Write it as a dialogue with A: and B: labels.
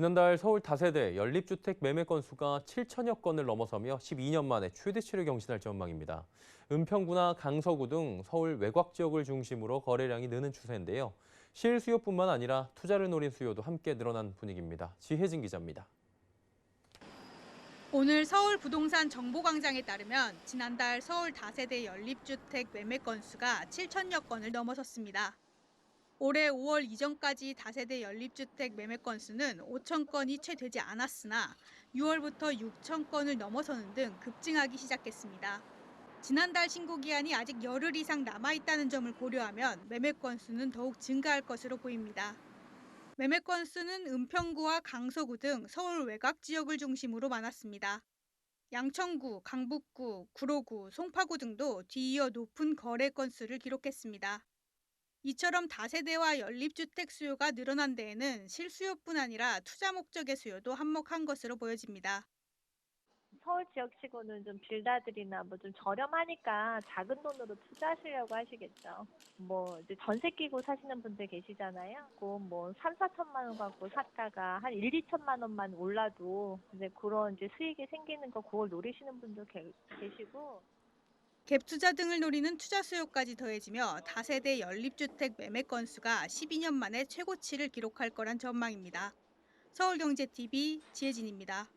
A: 지난달 서울 다세대 연립주택 매매 건수가 7천여 건을 넘어서며 12년 만에 최대치를 경신할 전망입니다. 은평구나 강서구 등 서울 외곽 지역을 중심으로 거래량이 느는 추세인데요. 실 수요뿐만 아니라 투자를 노린 수요도 함께 늘어난 분위기입니다. 지혜진 기자입니다.
B: 오늘 서울 부동산 정보광장에 따르면 지난달 서울 다세대 연립주택 매매 건수가 7천여 건을 넘어섰습니다. 올해 5월 이전까지 다세대 연립주택 매매 건수는 5천 건이 채 되지 않았으나 6월부터 6천 건을 넘어서는 등 급증하기 시작했습니다. 지난달 신고 기한이 아직 열흘 이상 남아 있다는 점을 고려하면 매매 건수는 더욱 증가할 것으로 보입니다. 매매 건수는 은평구와 강서구 등 서울 외곽 지역을 중심으로 많았습니다. 양천구, 강북구, 구로구, 송파구 등도 뒤이어 높은 거래 건수를 기록했습니다. 이처럼 다세대와 연립주택 수요가 늘어난 데에는 실수요뿐 아니라 투자 목적의 수요도 한몫한 것으로 보여집니다.
C: 서울 지역치고는 좀 빌다들이나 뭐 좀 저렴하니까 작은 돈으로 투자하시려고 하시겠죠. 뭐 이제 전세 끼고 사시는 분들 계시잖아요. 그뭐 3, 4천만 원 갖고 샀다가 한 1, 2천만 원만 올라도 이제 그런 이제 수익이 생기는 거 그걸 노리시는 분도 계, 계시고
B: 갭 투자 등을 노리는 투자 수요까지 더해지며 다세대 연립주택 매매 건수가 12년 만에 최고치를 기록할 거란 전망입니다. 서울경제TV 지혜진입니다.